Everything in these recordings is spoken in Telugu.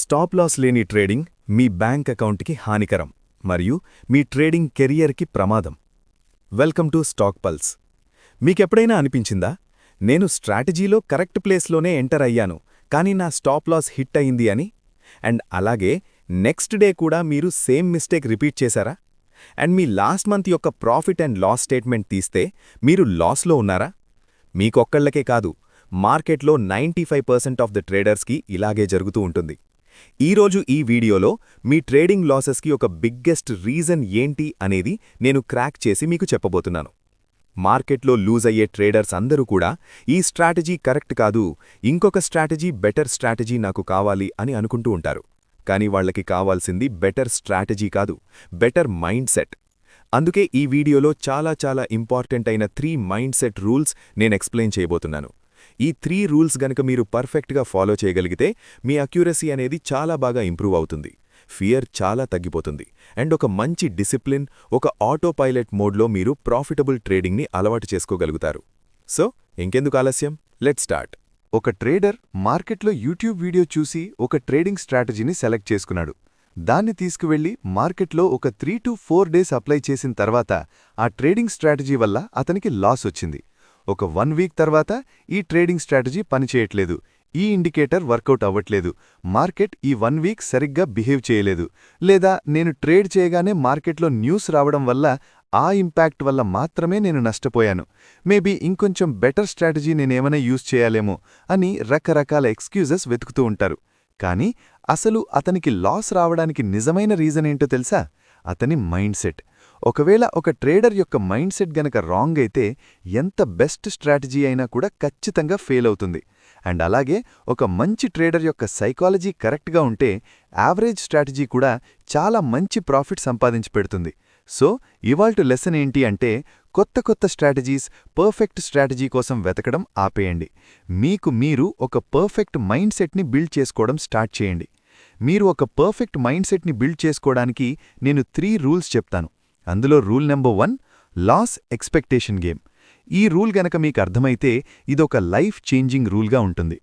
స్టాప్ లాస్ లేని ట్రేడింగ్ మీ బ్యాంక్ అకౌంట్కి హానికరం మరియు మీ ట్రేడింగ్ కెరియర్కి ప్రమాదం. Welcome to Stock Pulse. మీకెప్పుడైనా అనిపించిందా? నేను స్ట్రాటజీలో కరెక్ట్ ప్లేస్లోనే ఎంటర్ అయ్యాను కానీ నా స్టాప్ లాస్ హిట్ అయింది అని? అండ్ అలాగే నెక్స్ట్ డే కూడా మీరు సేమ్ మిస్టేక్ రిపీట్ చేశారా? అండ్ మీ లాస్ట్ మంత్ యొక్క ప్రాఫిట్ అండ్ లాస్ స్టేట్మెంట్ తీస్తే మీరు లాస్లో ఉన్నారా? మీకొక్కళ్ళకే కాదు మార్కెట్లో ninety five percent of the ట్రేడర్స్కి ఇలాగే జరుగుతూ ఉంటుంది. ఈరోజు ఈ వీడియోలో మీ ట్రేడింగ్ లాసెస్కి ఒక బిగ్గెస్ట్ రీజన్ ఏంటి అనేది నేను క్రాక్ చేసి మీకు చెప్పబోతున్నాను. మార్కెట్లో లూజ్ అయ్యే ట్రేడర్స్ అందరూ కూడా ఈ స్ట్రాటజీ కరెక్ట్ కాదు ఇంకొక స్ట్రాటజీ బెటర్ స్ట్రాటజీ నాకు కావాలి అని అనుకుంటూ ఉంటారు. కానీ వాళ్ళకి కావాల్సింది బెటర్ స్ట్రాటజీ కాదు బెటర్ మైండ్ సెట్. అందుకే ఈ వీడియోలో చాలా చాలా ఇంపార్టెంట్ అయిన త్రీ మైండ్ సెట్ రూల్స్ నేను ఎక్స్ప్లెయిన్ చేయబోతున్నాను. ఈ త్రీ రూల్స్ గనక మీరు పర్ఫెక్ట్గా ఫాలో చేయగలిగితే మీ అక్యూరసీ అనేది చాలా బాగా ఇంప్రూవ్ అవుతుంది. ఫియర్ చాలా తగ్గిపోతుంది. అండ్ ఒక మంచి డిసిప్లిన్ ఒక ఆటో పైలట్ మోడ్లో మీరు ప్రాఫిటబుల్ ట్రేడింగ్ని అలవాటు చేసుకోగలుగుతారు. సో ఇంకెందుకు ఆలస్యం? Let start. ఒక ట్రేడర్ మార్కెట్లో యూట్యూబ్ వీడియో చూసి ఒక ట్రేడింగ్ స్ట్రాటజీని సెలెక్ట్ చేసుకున్నాడు. దాన్ని తీసుకువెళ్ళి మార్కెట్లో ఒక three to four days apply చేసిన తర్వాత ఆ ట్రేడింగ్ స్ట్రాటజీ వల్ల అతనికి లాస్ వచ్చింది. ఒక వన్ వీక్ తర్వాత ఈ ట్రేడింగ్ స్ట్రాటజీ పనిచేయట్లేదు. ఈ ఇండికేటర్ వర్కౌట్ అవ్వట్లేదు. మార్కెట్ ఈ వన్ వీక్ సరిగ్గా బిహేవ్ చేయలేదు. లేదా నేను ట్రేడ్ చేయగానే మార్కెట్లో న్యూస్ రావడం వల్ల ఆ ఇంపాక్ట్ వల్ల మాత్రమే నేను నష్టపోయాను. మేబీ ఇంకొంచెం బెటర్ స్ట్రాటజీ నేనేమైనా యూజ్ చేయాలేమో అని రకరకాల ఎక్స్క్యూజెస్ వెతుకుతూ ఉంటారు. కానీ అసలు అతనికి లాస్ రావడానికి నిజమైన రీజన్ ఏంటో తెలుసా? అతని మైండ్ సెట్ ఒకవేళ ఒక ట్రేడర్ యొక్క మైండ్ సెట్ గనక రాంగ్ అయితే ఎంత బెస్ట్ స్ట్రాటజీ అయినా కూడా ఖచ్చితంగా ఫెయిల్ అవుతుంది. అండ్ అలాగే ఒక మంచి ట్రేడర్ యొక్క సైకాలజీ కరెక్ట్గా ఉంటే యావరేజ్ స్ట్రాటజీ కూడా చాలా మంచి ప్రాఫిట్ సంపాదించి పెడుతుంది. సో ఇవాల్టు లెసన్ ఏంటి అంటే కొత్త కొత్త స్ట్రాటజీస్ పర్ఫెక్ట్ స్ట్రాటజీ కోసం వెతకడం ఆపేయండి. మీకు మీరు ఒక పర్ఫెక్ట్ మైండ్ సెట్ని బిల్డ్ చేసుకోవడం స్టార్ట్ చేయండి. మీరు ఒక పర్ఫెక్ట్ మైండ్ సెట్ని బిల్డ్ చేసుకోవడానికి నేను త్రీ రూల్స్ చెప్తాను. అందులో rule number one loss expectation game ఈ రూల్ గనక మీకు అర్థమైతే ఇదొక లైఫ్ చేంజింగ్ రూల్గా ఉంటుంది.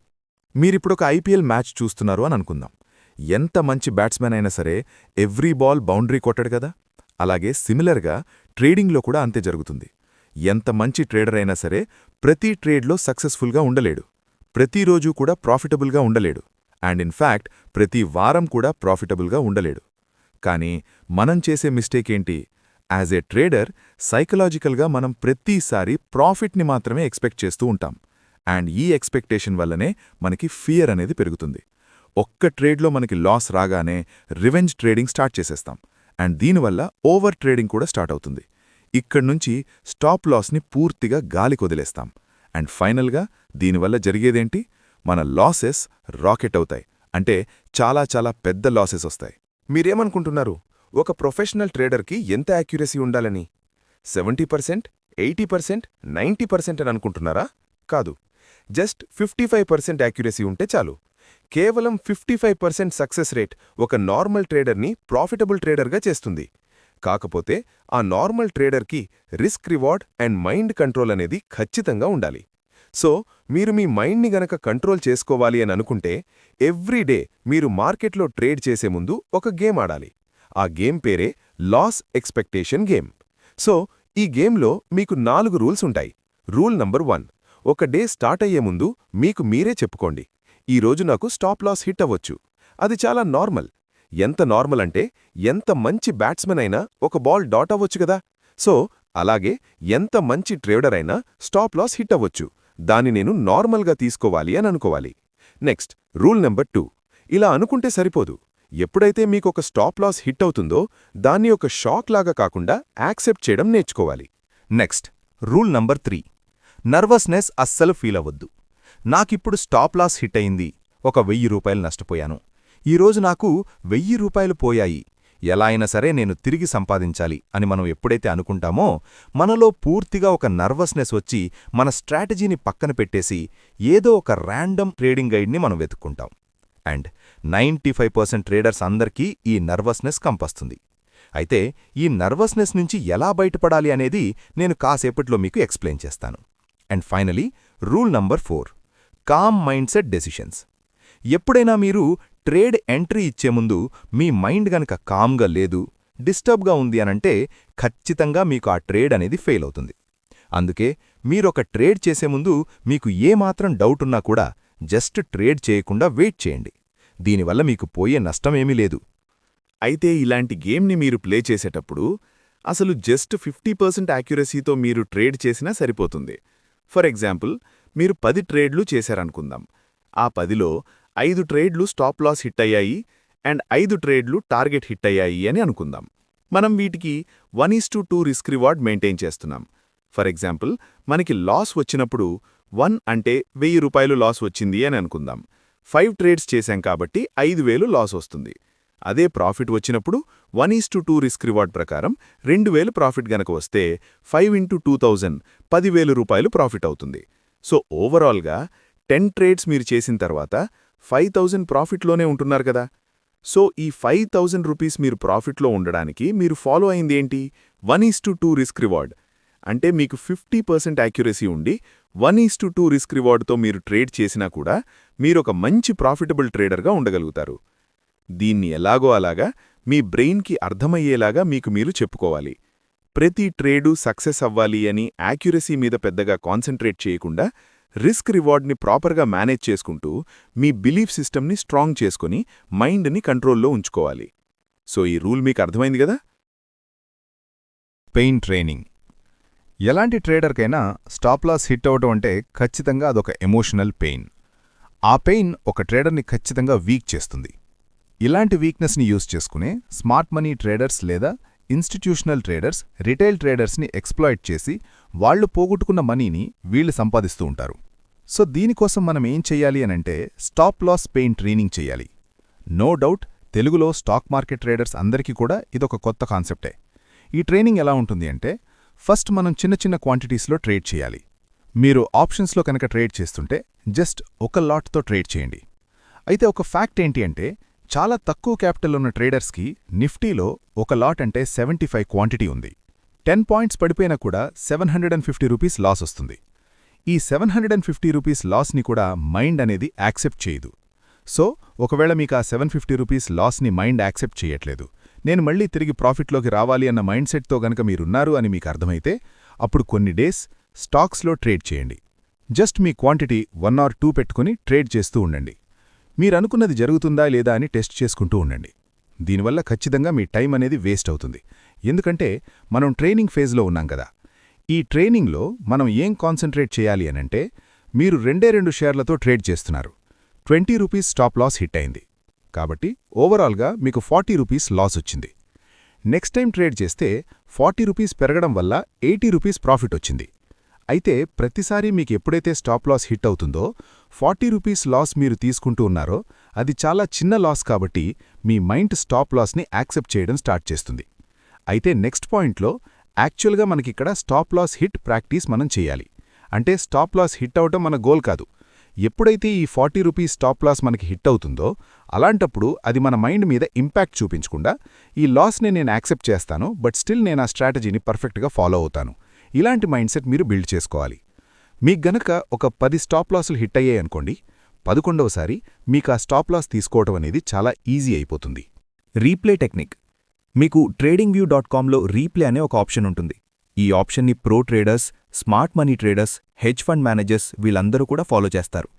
మీరిప్పుడొక ఐపీఎల్ మ్యాచ్ చూస్తున్నారు అని అనుకుందాం. ఎంత మంచి బ్యాట్స్మెన్ అయినా సరే ఎవ్రీ బాల్ బౌండరీ కొట్టడు కదా? అలాగే సిమిలర్గా ట్రేడింగ్లో కూడా అంతే జరుగుతుంది. ఎంత మంచి ట్రేడర్ అయినా సరే ప్రతి ట్రేడ్లో సక్సెస్ఫుల్గా ఉండలేడు. ప్రతిరోజూ కూడా ప్రాఫిటబుల్గా ఉండలేడు. అండ్ ఇన్ఫ్యాక్ట్ ప్రతి వారం కూడా ప్రాఫిటబుల్గా ఉండలేడు. కానీ మనం చేసే మిస్టేక్ ఏంటి? యాజ్ ఏ ట్రేడర్ సైకలాజికల్గా మనం ప్రతిసారి ప్రాఫిట్ని మాత్రమే ఎక్స్పెక్ట్ చేస్తూ ఉంటాం. అండ్ ఈ ఎక్స్పెక్టేషన్ వల్లనే మనకి ఫియర్ అనేది పెరుగుతుంది. ఒక్క ట్రేడ్లో మనకి లాస్ రాగానే రివెంజ్ ట్రేడింగ్ స్టార్ట్ చేసేస్తాం. అండ్ దీనివల్ల ఓవర్ ట్రేడింగ్ కూడా స్టార్ట్ అవుతుంది. ఇక్కడ్నుంచి స్టాప్ లాస్ని పూర్తిగా గాలికొదిలేస్తాం అండ్ ఫైనల్గా దీనివల్ల జరిగేదేంటి? మన లాసెస్ రాకెట్ అవుతాయి. అంటే చాలా చాలా పెద్ద లాసెస్ వస్తాయి. మీరేమనుకుంటున్నారు? ఒక ప్రొఫెషనల్ ట్రేడర్కి ఎంత యాక్యురసీ ఉండాలని? Seventy percent eighty percent ninety percent అని అనుకుంటున్నారా? కాదు. Just fifty five percent accuracy ఉంటే చాలు. కేవలం fifty five percent success rate ఒక నార్మల్ ట్రేడర్ని ప్రాఫిటబుల్ ట్రేడర్గా చేస్తుంది. కాకపోతే ఆ normal ట్రేడర్కి risk reward and mind control అనేది ఖచ్చితంగా ఉండాలి. సో మీరు మీ మైండ్ని గనక కంట్రోల్ చేసుకోవాలి అని అనుకుంటే ఎవ్రీ డే మీరు మార్కెట్లో ట్రేడ్ చేసే ముందు ఒక గేమ్ ఆడాలి. ఆ గేమ్ పేరే లాస్ ఎక్స్పెక్టేషన్ గేమ్. సో ఈ గేమ్లో మీకు నాలుగు రూల్స్ ఉంటాయి. రూల్ నంబర్ వన్ ఒక డే స్టార్ట్ అయ్యే ముందు మీకు మీరే చెప్పుకోండి. ఈరోజు నాకు స్టాప్ లాస్ హిట్ అవ్వచ్చు. అది చాలా నార్మల్. ఎంత నార్మల్ అంటే ఎంత మంచి బ్యాట్స్మెన్ అయినా ఒక బాల్ డాట్ అవ్వచ్చు కదా. సో అలాగే ఎంత మంచి ట్రేడర్ అయినా స్టాప్ లాస్ హిట్ అవ్వచ్చు. దాన్ని నేను నార్మల్గా తీసుకోవాలి అని అనుకోవాలి. Next rule number two. ఇలా అనుకుంటే సరిపోదు. ఎప్పుడైతే మీకొక స్టాప్ లాస్ హిట్ అవుతుందో దాన్ని ఒక షాక్ లాగా కాకుండా యాక్సెప్ట్ చేయడం నేర్చుకోవాలి. Next rule number three. Nervousness అస్సలు ఫీల్ అవ్వద్దు. నాకిప్పుడు స్టాప్ లాస్ హిట్ అయింది. ఒక వెయ్యి రూపాయలు నష్టపోయాను. ఈరోజు నాకు వెయ్యి రూపాయలు పోయాయి. ఎలా అయినా సరే నేను తిరిగి సంపాదించాలి అని మనం ఎప్పుడైతే అనుకుంటామో మనలో పూర్తిగా ఒక నర్వస్నెస్ వచ్చి మన స్ట్రాటజీని పక్కన పెట్టేసి ఏదో ఒక ర్యాండమ్ ట్రేడింగ్ గైడ్ని మనం వెతుక్కుంటాం. And ninety five percent traders అందరికీ ఈ నర్వస్నెస్ కంపస్తుంది. అయితే ఈ నర్వస్నెస్ నుంచి ఎలా బయటపడాలి అనేది నేను కాసేపట్లో మీకు ఎక్స్ప్లెయిన్ చేస్తాను. And finally rule number four calm mindset decisions. ఎప్పుడైనా మీరు ట్రేడ్ ఎంట్రీ ఇచ్చే ముందు మీ మైండ్ గనక కామ్గా లేదు డిస్టర్బ్గా ఉంది అనంటే ఖచ్చితంగా మీకు ఆ ట్రేడ్ అనేది ఫెయిల్ అవుతుంది. అందుకే మీరొక ట్రేడ్ చేసే ముందు మీకు ఏమాత్రం డౌట్ ఉన్నా కూడా జస్ట్ ట్రేడ్ చేయకుండా వెయిట్ చేయండి. దీనివల్ల మీకు పోయే నష్టమేమీ లేదు. అయితే ఇలాంటి గేమ్ని మీరు ప్లే చేసేటప్పుడు అసలు జస్ట్ ఫిఫ్టీ పర్సెంట్ యాక్యురసీతో మీరు ట్రేడ్ చేసినా సరిపోతుంది. ఫర్ ఎగ్జాంపుల్ మీరు పది ట్రేడ్లు చేశారనుకుందాం. ఆ పదిలో ఐదు ట్రేడ్లు స్టాప్ లాస్ హిట్ అయ్యాయి అండ్ ఐదు ట్రేడ్లు టార్గెట్ హిట్ అయ్యాయి అని అనుకుందాం. మనం వీటికి one is to two risk reward maintain చేస్తున్నాం. ఫర్ ఎగ్జాంపుల్ మనకి లాస్ వచ్చినప్పుడు వన్ అంటే వెయ్యి రూపాయలు లాస్ వచ్చింది అని అనుకుందాం. ఫైవ్ ట్రేడ్స్ చేశాం కాబట్టి ఐదు వేలు లాస్ వస్తుంది. అదే ప్రాఫిట్ వచ్చినప్పుడు one is to two risk reward ప్రకారం రెండు వేలు ప్రాఫిట్ గనక వస్తే ఫైవ్ ఇంటూ టూ థౌజండ్ పదివేలు రూపాయలు ప్రాఫిట్ అవుతుంది. సో ఓవరాల్గా టెన్ ట్రేడ్స్ మీరు చేసిన తర్వాత ఫైవ్ థౌజండ్ ప్రాఫిట్లోనే ఉంటున్నారు కదా. సో ఈ ఫైవ్ థౌజండ్ రూపీస్ మీరు ప్రాఫిట్లో ఉండడానికి మీరు ఫాలో అయింది ఏంటి? One is to two risk reward. అంటే మీకు ఫిఫ్టీ పర్సెంట్ యాక్యురసీ ఉండి one is to two risk రివార్డ్తో మీరు ట్రేడ్ చేసినా కూడా మీరొక మంచి ప్రాఫిటబుల్ ట్రేడర్గా ఉండగలుగుతారు. దీన్ని ఎలాగో అలాగా మీ బ్రెయిన్కి అర్థమయ్యేలాగా మీకు మీరు చెప్పుకోవాలి. ప్రతి ట్రేడు సక్సెస్ అవ్వాలి అని యాక్యురసీ మీద పెద్దగా కాన్సంట్రేట్ చేయకుండా రిస్క్ రివార్డ్ని ప్రాపర్గా మేనేజ్ చేసుకుంటూ మీ బిలీఫ్ సిస్టమ్ని స్ట్రాంగ్ చేసుకుని మైండ్ని కంట్రోల్లో ఉంచుకోవాలి. సో ఈ రూల్ మీకు అర్థమైంది కదా? Pain training. ఎలాంటి ట్రేడర్కైనా స్టాప్ లాస్ హిట్ అవటం అంటే ఖచ్చితంగా అదొక ఎమోషనల్ పెయిన్. ఆ పెయిన్ ఒక ట్రేడర్ని ఖచ్చితంగా వీక్ చేస్తుంది. ఇలాంటి వీక్నెస్ని యూజ్ చేసుకునే స్మార్ట్ మనీ ట్రేడర్స్ లేదా ఇన్స్టిట్యూషనల్ ట్రేడర్స్ రిటైల్ ట్రేడర్స్ని ఎక్స్ప్లాయిట్ చేసి వాళ్ళు పోగొట్టుకున్న మనీని వీళ్ళు సంపాదిస్తూ ఉంటారు. సో దీనికోసం మనం ఏం చెయ్యాలి అనంటే స్టాప్ లాస్ పెయిన్ ట్రైనింగ్ చెయ్యాలి నో డౌట్ తెలుగులో స్టాక్ మార్కెట్ ట్రేడర్స్ అందరికీ కూడా ఇదొక కొత్త కాన్సెప్టే. ఈ ట్రైనింగ్ ఎలా ఉంటుంది అంటే ఫస్ట్ మనం చిన్న చిన్న క్వాంటిటీస్లో ట్రేడ్ చేయాలి. మీరు ఆప్షన్స్లో కనుక ట్రేడ్ చేస్తుంటే జస్ట్ ఒక లాట్తో ట్రేడ్ చేయండి. అయితే ఒక ఫ్యాక్ట్ ఏంటి అంటే చాలా తక్కువ క్యాపిటల్ ఉన్న ట్రేడర్స్కి నిఫ్టీలో ఒక లాట్ అంటే సెవెంటీ ఫైవ్ క్వాంటిటీ ఉంది. టెన్ పాయింట్స్ పడిపోయినా కూడా seven hundred and fifty rupees loss వస్తుంది. ఈ seven hundred and fifty rupees లాస్ని కూడా మైండ్ అనేది యాక్సెప్ట్ చేయదు. సో ఒకవేళ మీకు ఆ సెవెన్ ఫిఫ్టీ రూపీస్ లాస్ని మైండ్ యాక్సెప్ట్ చేయట్లేదు నేను మళ్ళీ తిరిగి ప్రాఫిట్లోకి రావాలి అన్న మైండ్ సెట్తో గనక మీరున్నారు అని మీకు అర్థమైతే అప్పుడు కొన్ని డేస్ స్టాక్స్లో ట్రేడ్ చేయండి. జస్ట్ మీ క్వాంటిటీ వన్ ఆర్ టూ పెట్టుకుని ట్రేడ్ చేస్తూ ఉండండి. మీరనుకున్నది జరుగుతుందా లేదా అని టెస్ట్ చేసుకుంటూ ఉండండి. దీనివల్ల ఖచ్చితంగా మీ టైం అనేది వేస్ట్ అవుతుంది. ఎందుకంటే మనం ట్రైనింగ్ ఫేజ్లో ఉన్నాం కదా. ఈ ట్రైనింగ్లో మనం ఏం కాన్సంట్రేట్ చేయాలి అనంటే మీరు రెండే రెండు షేర్లతో ట్రేడ్ చేస్తున్నారు. Twenty rupees stop loss hit అయింది. కాబట్టి ఓవరాల్గా మీకు ఫార్టీ రూపీస్ లాస్ వచ్చింది. నెక్స్ట్ టైం ట్రేడ్ చేస్తే ఫార్టీ రూపీస్ పెరగడం వల్ల ఎయిటీ రూపీస్ ప్రాఫిట్ వచ్చింది. అయితే ప్రతిసారి మీకు ఎప్పుడైతే స్టాప్ లాస్ హిట్ అవుతుందో ఫార్టీ రూపీస్ లాస్ మీరు తీసుకుంటూ ఉన్నారో అది చాలా చిన్న లాస్ కాబట్టి మీ మైండ్ స్టాప్ లాస్ని యాక్సెప్ట్ చేయడం స్టార్ట్ చేస్తుంది. అయితే నెక్స్ట్ పాయింట్లో యాక్చువల్గా మనకిక్కడ స్టాప్ లాస్ హిట్ ప్రాక్టీస్ మనం చేయాలి. అంటే స్టాప్ లాస్ హిట్ అవటం మన గోల్ కాదు. ఎప్పుడైతే ఈ ఫార్టీ రూపీస్ స్టాప్ లాస్ మనకి హిట్ అవుతుందో అలాంటప్పుడు అది మన మైండ్ మీద ఇంపాక్ట్ చూపించకుండా ఈ లాస్ని నేను యాక్సెప్ట్ చేస్తాను బట్ స్టిల్ నేను ఆ స్ట్రాటజీని పర్ఫెక్ట్గా ఫాలో అవుతాను. ఇలాంటి మైండ్ సెట్ మీరు బిల్డ్ చేసుకోవాలి. మీకు గనక ఒక పది స్టాప్ లాసులు హిట్ అయ్యాయి అనుకోండి పదకొండవసారి మీకు ఆ స్టాప్ లాస్ తీసుకోవటం అనేది చాలా ఈజీ అయిపోతుంది. Replay technique. మీకు ట్రేడింగ్ వ్యూ డాట్ కామ్లో రీప్లే అనే ఒక ఆప్షన్ ఉంటుంది. ఈ ఆప్షన్ని pro traders smart money traders hedge fund managers వీళ్ళందరూ కూడా ఫాలో చేస్తారు.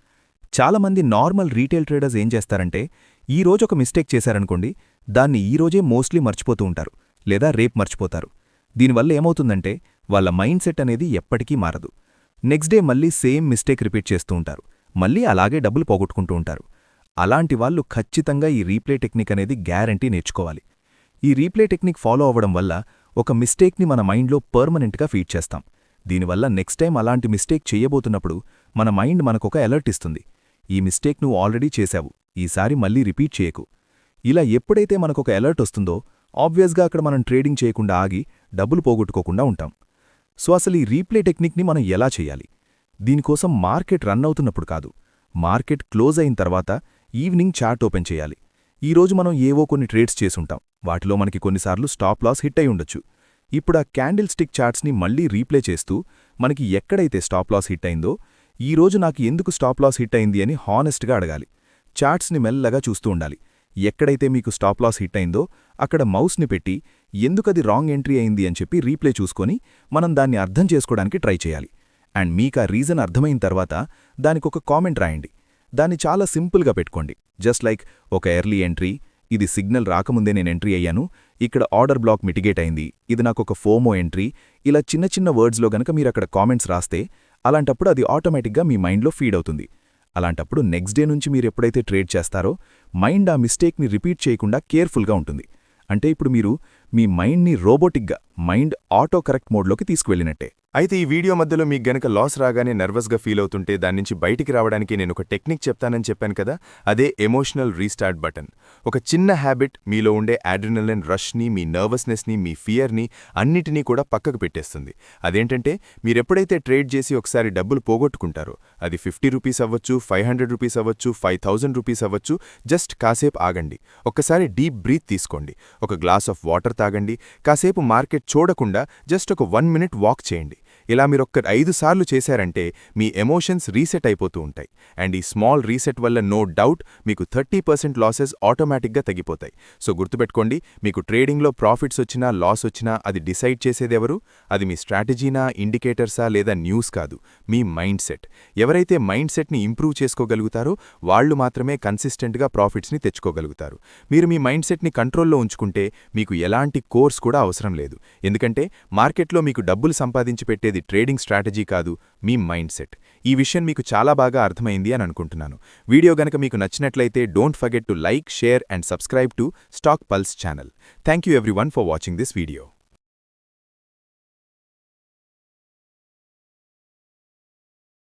చాలామంది నార్మల్ రీటైల్ ట్రేడర్స్ ఏం చేస్తారంటే ఈ రోజు ఒక మిస్టేక్ చేశారనుకోండి దాన్ని ఈ రోజే మోస్ట్లీ మర్చిపోతూ ఉంటారు లేదా రేపు మర్చిపోతారు. దీనివల్ల ఏమవుతుందంటే వాళ్ళ మైండ్ సెట్ అనేది ఎప్పటికీ మారదు. నెక్స్ట్ డే మళ్ళీ సేమ్ మిస్టేక్ రిపీట్ చేస్తూ ఉంటారు. మళ్ళీ అలాగే డబ్బులు పోగొట్టుకుంటూ ఉంటారు. అలాంటి వాళ్ళు ఖచ్చితంగా ఈ రీప్లే టెక్నిక్ అనేది గ్యారంటీ నేర్చుకోవాలి. ఈ రీప్లే టెక్నిక్ ఫాలో అవ్వడం వల్ల ఒక మిస్టేక్ని మన మైండ్లో పర్మనెంట్గా ఫీడ్ చేస్తాం. దీనివల్ల నెక్స్ట్ టైం అలాంటి మిస్టేక్ చేయబోతున్నప్పుడు మన మైండ్ మనకొక అలర్ట్ ఇస్తుంది. ఈ మిస్టేక్ నువ్వు ఆల్రెడీ చేశావు. ఈసారి మళ్ళీ రిపీట్ చేయకు. ఇలా ఎప్పుడైతే మనకొక అలర్ట్ వస్తుందో ఆబ్వియస్గా అక్కడ మనం ట్రేడింగ్ చేయకుండా ఆగి డబ్బులు పోగొట్టుకోకుండా ఉంటాం. సో అసలు ఈ రీప్లే టెక్నిక్ని మనం ఎలా చేయాలి? దీనికోసం మార్కెట్ రన్ అవుతున్నప్పుడు కాదు. మార్కెట్ క్లోజ్ అయిన తర్వాత ఈవినింగ్ చార్ట్ ఓపెన్ చేయాలి. ఈరోజు మనం ఏవో కొన్ని ట్రేడ్స్ చేసుంటాం. వాటిలో మనకి కొన్నిసార్లు స్టాప్ లాస్ హిట్ అయి ఉండొచ్చు. ఇప్పుడు ఆ క్యాండిల్ స్టిక్ చార్ట్స్ని మళ్ళీ రీప్లే చేస్తూ మనకి ఎక్కడైతే స్టాప్ లాస్ హిట్ అయిందో ఈరోజు నాకు ఎందుకు స్టాప్ లాస్ హిట్ అయింది అని హానెస్ట్గా అడగాలి. చార్ట్స్ని మెల్లగా చూస్తూ ఉండాలి. ఎక్కడైతే మీకు స్టాప్ లాస్ హిట్ అయిందో అక్కడ మౌస్ని పెట్టి ఎందుకది రాంగ్ ఎంట్రీ అయింది అని చెప్పి రీప్లే చూసుకొని మనం దాన్ని అర్థం చేసుకోవడానికి ట్రై చేయాలి. అండ్ మీకు ఆ రీజన్ అర్థమైన తర్వాత దానికొక కామెంట్ రాయండి. దాన్ని చాలా సింపుల్గా పెట్టుకోండి. జస్ట్ లైక్ ఒక ఎర్లీ ఎంట్రీ ఇది సిగ్నల్ రాకముందే నేను ఎంట్రీ అయ్యాను ఇక్కడ ఆర్డర్ బ్లాక్ మిటిగేట్ అయింది ఇది నాకు ఒక ఫోమో ఎంట్రీ ఇలా చిన్న చిన్న వర్డ్స్లో గనక మీరు అక్కడ కామెంట్స్ రాస్తే అలాంటప్పుడు అది ఆటోమేటిక్గా మీ మైండ్లో ఫీడ్ అవుతుంది. అలాంటప్పుడు నెక్స్ట్ డే నుంచి మీరు ఎప్పుడైతే ట్రేడ్ చేస్తారో మైండ్ ఆ మిస్టేక్ని రిపీట్ చేయకుండా కేర్ఫుల్గా ఉంటుంది. అంటే ఇప్పుడు మీరు మీ మైండ్ని రోబోటిక్గా మైండ్ ఆటో కరెక్ట్ మోడ్లోకి తీసుకువెళ్ళినట్టే. అయితే ఈ వీడియో మధ్యలో మీకు గనక లాస్ రాగానే నర్వస్గా ఫీల్ అవుతుంటే దాని నుంచి బయటికి రావడానికి నేను ఒక టెక్నిక్ చెప్తానని చెప్పాను కదా అదే ఎమోషనల్ రీస్టార్ట్ బటన్ ఒక చిన్న హ్యాబిట్ మీలో ఉండే ఆడ్రినలిన్ రష్ని మీ నర్వస్నెస్ని మీ ఫియర్ని అన్నిటినీ కూడా పక్కకు పెట్టేస్తుంది. అదేంటంటే మీరెప్పుడైతే ట్రేడ్ చేసి ఒకసారి డబ్బులు పోగొట్టుకుంటారో అది ఫిఫ్టీ రూపీస్ అవ్వచ్చు ఫైవ్ హండ్రెడ్ రూపీస్ అవ్వచ్చు ఫైవ్ థౌజండ్ రూపీస్ అవ్వచ్చు జస్ట్ కాసేపు ఆగండి. ఒక్కసారి డీప్ బ్రీత్ తీసుకోండి. ఒక గ్లాస్ ఆఫ్ వాటర్ తాగండి. కాసేపు మార్కెట్ చూడకుండా జస్ట్ ఒక వన్ మినిట్ వాక్ చేయండి. ఇలా మీరొక్క ఐదు సార్లు చేశారంటే మీ ఎమోషన్స్ రీసెట్ అయిపోతూ ఉంటాయి. అండ్ ఈ స్మాల్ రీసెట్ వల్ల నో డౌట్ మీకు థర్టీ పర్సెంట్ లాసెస్ ఆటోమేటిక్గా తగ్గిపోతాయి. సో గుర్తుపెట్టుకోండి మీకు ట్రేడింగ్లో ప్రాఫిట్స్ వచ్చినా లాస్ వచ్చినా అది డిసైడ్ చేసేదెవరు? అది మీ స్ట్రాటజీనా ఇండికేటర్సా లేదా న్యూస్ కాదు. మీ మైండ్ సెట్. ఎవరైతే మైండ్ సెట్ని ఇంప్రూవ్ చేసుకోగలుగుతారో వాళ్ళు మాత్రమే కన్సిస్టెంట్గా ప్రాఫిట్స్ని తెచ్చుకోగలుగుతారు. మీరు మీ మైండ్ సెట్ని కంట్రోల్లో ఉంచుకుంటే మీకు ఎలాంటి కోర్స్ కూడా అవసరం లేదు. ఎందుకంటే మార్కెట్లో మీకు డబ్బులు సంపాదించి పెట్టేది ట్రేడింగ్ స్ట్రాటజీ కాదు మీ మైండ్ సెట్. ఈ విషయం మీకు చాలా బాగా అర్థమైంది అని అనుకుంటున్నాను. వీడియో గనక మీకు నచ్చినట్లయితే don't forget to like share and subscribe to Stock Pulse channel. Thank you everyone for watching this video.